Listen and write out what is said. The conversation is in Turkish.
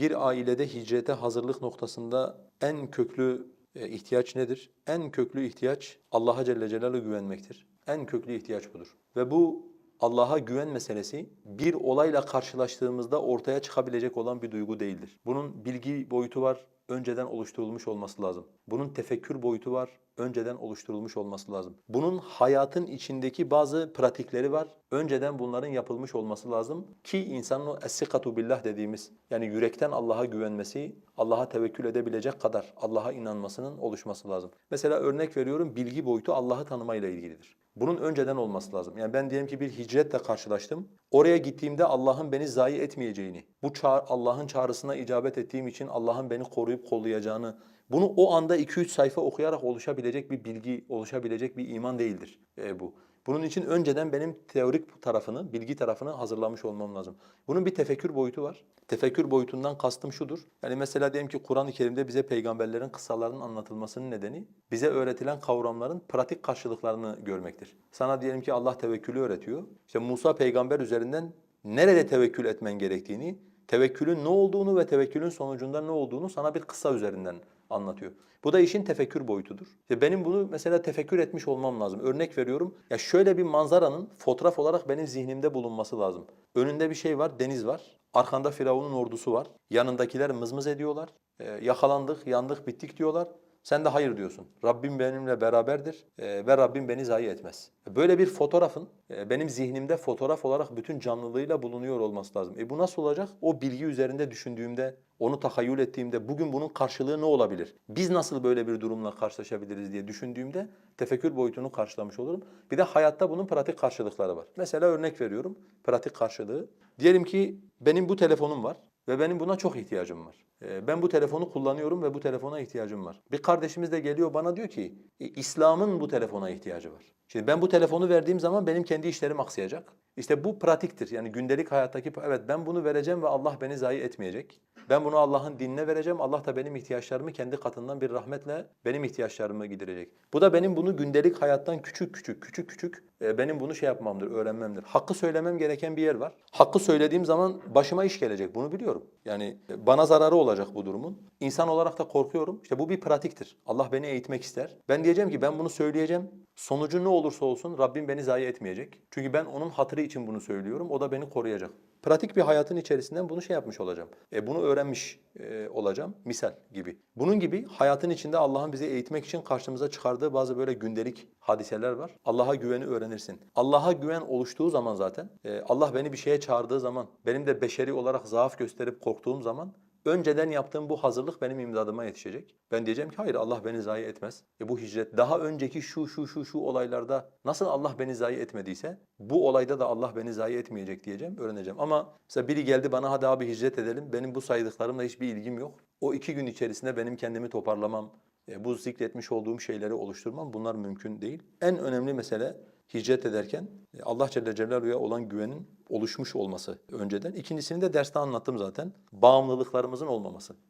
bir ailede hicrete hazırlık noktasında en köklü e, ihtiyaç nedir? En köklü ihtiyaç Allah'a Celle Celaluhu güvenmektir. En köklü ihtiyaç budur. Ve bu Allah'a güven meselesi bir olayla karşılaştığımızda ortaya çıkabilecek olan bir duygu değildir. Bunun bilgi boyutu var, önceden oluşturulmuş olması lazım. Bunun tefekkür boyutu var, önceden oluşturulmuş olması lazım. Bunun hayatın içindeki bazı pratikleri var, önceden bunların yapılmış olması lazım ki insanın o es-sikatu billah dediğimiz yani yürekten Allah'a güvenmesi, Allah'a tevekkül edebilecek kadar Allah'a inanmasının oluşması lazım. Mesela örnek veriyorum bilgi boyutu Allah'ı tanımayla ilgilidir. Bunun önceden olması lazım. Yani ben diyelim ki bir hicretle karşılaştım. Oraya gittiğimde Allah'ın beni zayi etmeyeceğini, bu çağ Allah'ın çağrısına icabet ettiğim için Allah'ın beni koruyup kollayacağını, bunu o anda 2-3 sayfa okuyarak oluşabilecek bir bilgi, oluşabilecek bir iman değildir e, bu. Bunun için önceden benim teorik tarafını, bilgi tarafını hazırlamış olmam lazım. Bunun bir tefekkür boyutu var. Tefekkür boyutundan kastım şudur. Yani mesela diyelim ki Kur'an-ı Kerim'de bize peygamberlerin kıssalarının anlatılmasının nedeni bize öğretilen kavramların pratik karşılıklarını görmektir. Sana diyelim ki Allah tevekkülü öğretiyor. İşte Musa peygamber üzerinden nerede tevekkül etmen gerektiğini, tevekkülün ne olduğunu ve tevekkülün sonucunda ne olduğunu sana bir kıssa üzerinden anlatıyor. Bu da işin tefekkür boyutudur. İşte benim bunu mesela tefekkür etmiş olmam lazım. Örnek veriyorum. Ya şöyle bir manzaranın fotoğraf olarak benim zihnimde bulunması lazım. Önünde bir şey var, deniz var. Arkanda Firavun'un ordusu var. Yanındakiler mızmız ediyorlar. Ee, yakalandık, yandık, bittik diyorlar. Sen de hayır diyorsun. Rabbim benimle beraberdir e, ve Rabbim beni zayi etmez. Böyle bir fotoğrafın e, benim zihnimde fotoğraf olarak bütün canlılığıyla bulunuyor olması lazım. E bu nasıl olacak? O bilgi üzerinde düşündüğümde, onu tahayyül ettiğimde bugün bunun karşılığı ne olabilir? Biz nasıl böyle bir durumla karşılaşabiliriz diye düşündüğümde tefekkür boyutunu karşılamış olurum. Bir de hayatta bunun pratik karşılıkları var. Mesela örnek veriyorum pratik karşılığı. Diyelim ki benim bu telefonum var ve benim buna çok ihtiyacım var. Ee, Ben bu telefonu kullanıyorum ve bu telefona ihtiyacım var. Bir kardeşimiz de geliyor bana diyor ki "E, İslam'ın bu telefona ihtiyacı var. Şimdi ben bu telefonu verdiğim zaman benim kendi işlerim aksayacak. İşte bu pratiktir. Yani gündelik hayattaki evet ben bunu vereceğim ve Allah beni zayi etmeyecek. Ben bunu Allah'ın dinine vereceğim. Allah da benim ihtiyaçlarımı kendi katından bir rahmetle benim ihtiyaçlarımı giderecek. Bu da benim bunu gündelik hayattan küçük küçük küçük küçük e, benim bunu şey yapmamdır, öğrenmemdir. Hakkı söylemem gereken bir yer var. Hakkı söylediğim zaman başıma iş gelecek. Bunu biliyorum. Yani e, bana zararı olacak bu durumun. İnsan olarak da korkuyorum. İşte bu bir pratiktir. Allah beni eğitmek ister. Ben diyeceğim ki ben bunu söyleyeceğim. Sonucu ne olursa olsun Rabbim beni zayi etmeyecek. Çünkü ben onun hatırı için bunu söylüyorum. O da beni koruyacak. Pratik bir hayatın içerisinden bunu şey yapmış olacağım. E, bunu öğrenmiş e, olacağım misal gibi. Bunun gibi hayatın içinde Allah'ın bizi eğitmek için karşımıza çıkardığı bazı böyle gündelik hadiseler var. Allah'a güveni öğrenirsin. Allah'a güven oluştuğu zaman zaten e, Allah beni bir şeye çağırdığı zaman benim de beşeri olarak zaaf gösterip korktuğum zaman Önceden yaptığım bu hazırlık benim imdadıma yetişecek. Ben diyeceğim ki hayır Allah beni zayi etmez. E bu hicret daha önceki şu şu şu şu olaylarda nasıl Allah beni zayi etmediyse bu olayda da Allah beni zayi etmeyecek diyeceğim, öğreneceğim. Ama mesela biri geldi bana hadi abi hicret edelim. Benim bu saydıklarımla hiçbir ilgim yok. O iki gün içerisinde benim kendimi toparlamam, e, bu zikretmiş olduğum şeyleri oluşturmam bunlar mümkün değil. En önemli mesele hicret ederken e, Allah Celle Celaluhu'ya olan güvenin oluşmuş olması önceden. İkincisini de derste anlattım zaten. Bağımlılıklarımızın olmaması.